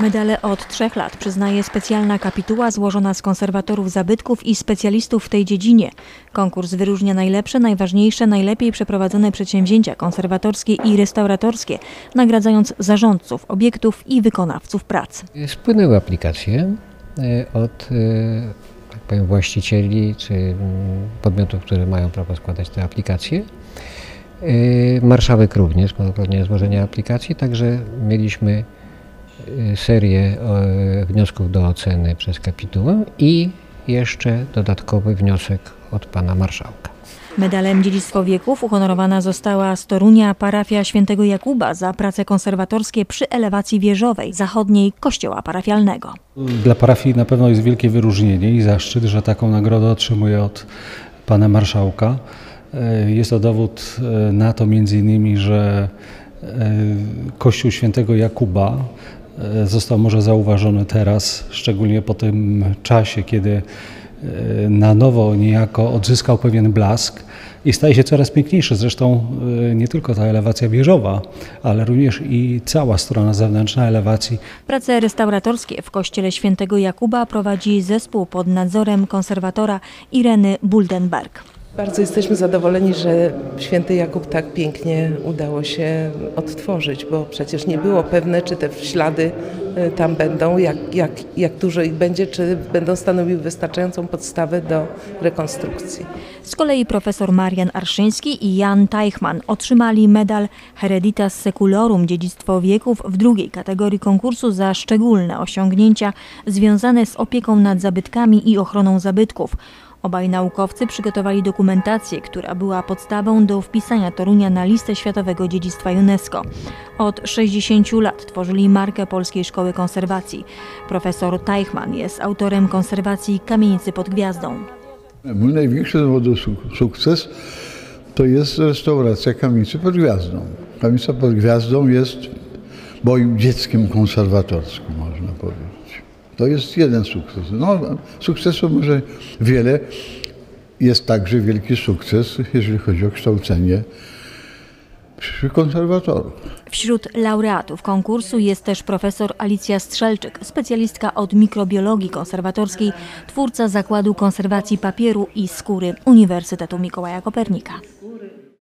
Medale od trzech lat przyznaje specjalna kapituła złożona z konserwatorów zabytków i specjalistów w tej dziedzinie. Konkurs wyróżnia najlepsze, najważniejsze, najlepiej przeprowadzone przedsięwzięcia konserwatorskie i restauratorskie, nagradzając zarządców obiektów i wykonawców prac. Spłynęły aplikacje e, od e, tak powiem, właścicieli czy mm, podmiotów, które mają prawo składać te aplikacje. E, Marszałek również ponownie złożenia aplikacji, także mieliśmy serię e, wniosków do oceny przez kapitułę i jeszcze dodatkowy wniosek od pana marszałka. Medalem Dziedzictwo Wieków uhonorowana została z Torunia parafia świętego Jakuba za prace konserwatorskie przy elewacji wieżowej zachodniej kościoła parafialnego. Dla parafii na pewno jest wielkie wyróżnienie i zaszczyt, że taką nagrodę otrzymuje od pana marszałka. E, Jest to dowód e, na to między innymi, że Kościół Świętego Jakuba został może zauważony teraz, szczególnie po tym czasie, kiedy e, na nowo niejako odzyskał pewien blask i staje się coraz piękniejszy. Zresztą e, nie tylko ta elewacja wieżowa, ale również i cała strona zewnętrzna elewacji Prace restauratorskie w kościele świętego Jakuba prowadzi zespół pod nadzorem konserwatora Ireny Buldenberg. Bardzo jesteśmy zadowoleni, że święty Jakub tak pięknie udało się odtworzyć, bo przecież nie było pewne, czy te ślady y, tam będą, jak, jak, jak dużo ich będzie, czy będą stanowiły wystarczającą podstawę do rekonstrukcji. Z kolei profesor Marian Arszyński i Jan Teichmann otrzymali medal Hereditas Seculorum Dziedzictwo Wieków w drugiej kategorii konkursu za szczególne osiągnięcia związane z opieką nad zabytkami i ochroną zabytków. Obaj naukowcy przygotowali dokumentację, która była podstawą do wpisania Torunia na listę Światowego Dziedzictwa UNESCO. Od 60 lat tworzyli markę Polskiej Szkoły Konserwacji. Profesor Teichmann jest autorem konserwacji kamienicy pod gwiazdą. Mój największy sukces to jest restauracja kamienicy pod gwiazdą. Kamienica pod gwiazdą jest moim dzieckiem konserwatorskim, można powiedzieć. To jest jeden sukces. No, sukcesów może wiele. Jest także wielki sukces, jeżeli chodzi o kształcenie przyszłych konserwatorów. Wśród laureatów konkursu jest też profesor Alicja Strzelczyk, specjalistka od mikrobiologii konserwatorskiej, twórca Zakładu Konserwacji Papieru i Skóry Uniwersytetu Mikołaja Kopernika.